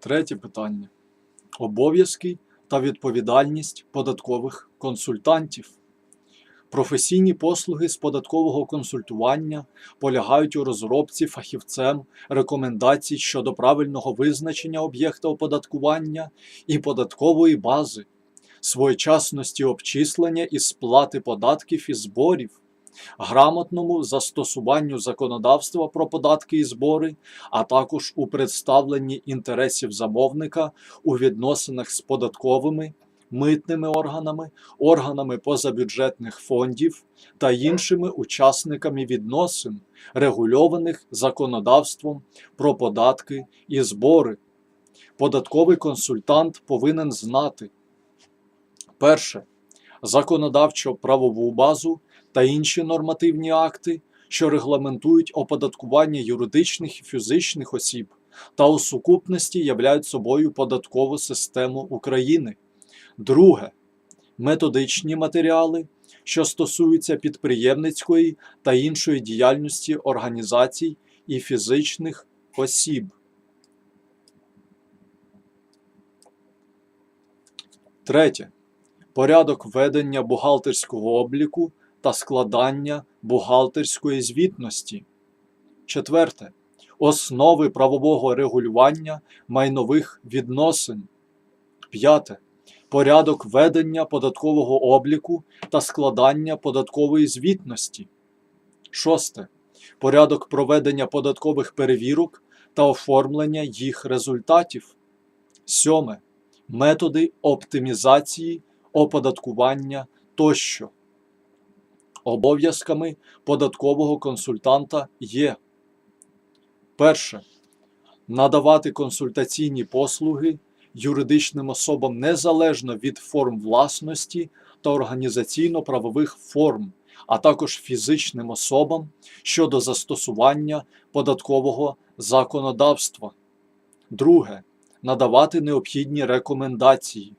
Третє питання. Обов'язки та відповідальність податкових консультантів. Професійні послуги з податкового консультування полягають у розробці фахівцем рекомендацій щодо правильного визначення об'єкта оподаткування і податкової бази, своєчасності обчислення і сплати податків і зборів, грамотному застосуванню законодавства про податки і збори, а також у представленні інтересів замовника у відносинах з податковими, митними органами, органами позабюджетних фондів та іншими учасниками відносин, регульованих законодавством про податки і збори. Податковий консультант повинен знати перше законодавчо-правову базу та інші нормативні акти, що регламентують оподаткування юридичних і фізичних осіб та у сукупності являють собою податкову систему України. Друге методичні матеріали, що стосуються підприємницької та іншої діяльності організацій і фізичних осіб. Третє. Порядок ведення бухгалтерського обліку та складання бухгалтерської звітності. Четверте. Основи правового регулювання майнових відносин. П'яте. Порядок ведення податкового обліку та складання податкової звітності. Шосте. Порядок проведення податкових перевірок та оформлення їх результатів. Сьоме. Методи оптимізації оподаткування тощо. Обов'язками податкового консультанта є перше. Надавати консультаційні послуги юридичним особам незалежно від форм власності та організаційно-правових форм, а також фізичним особам щодо застосування податкового законодавства. Друге. Надавати необхідні рекомендації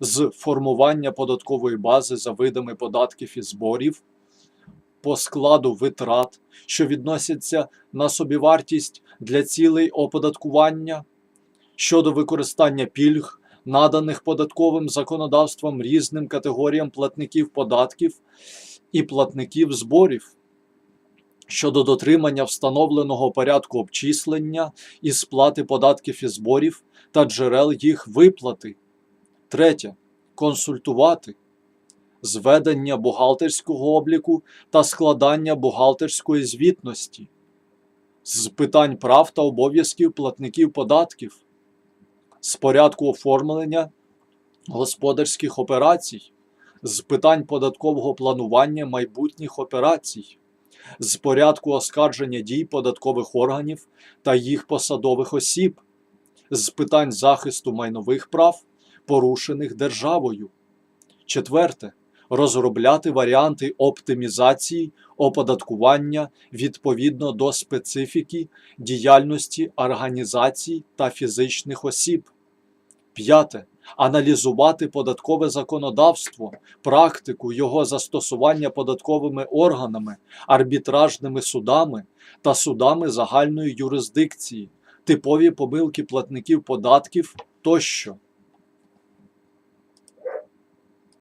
з формування податкової бази за видами податків і зборів, по складу витрат, що відносяться на собівартість для цілей оподаткування, щодо використання пільг, наданих податковим законодавством різним категоріям платників податків і платників зборів. Щодо дотримання встановленого порядку обчислення і сплати податків і зборів та джерел їх виплати. Третє. Консультувати зведення бухгалтерського обліку та складання бухгалтерської звітності з питань прав та обов'язків платників податків, з порядку оформлення господарських операцій, з питань податкового планування майбутніх операцій, з порядку оскарження дій податкових органів та їх посадових осіб, з питань захисту майнових прав порушених державою. Четверте. Розробляти варіанти оптимізації оподаткування відповідно до специфіки діяльності організацій та фізичних осіб. П'яте. Аналізувати податкове законодавство, практику його застосування податковими органами, арбітражними судами та судами загальної юрисдикції, типові помилки платників податків тощо.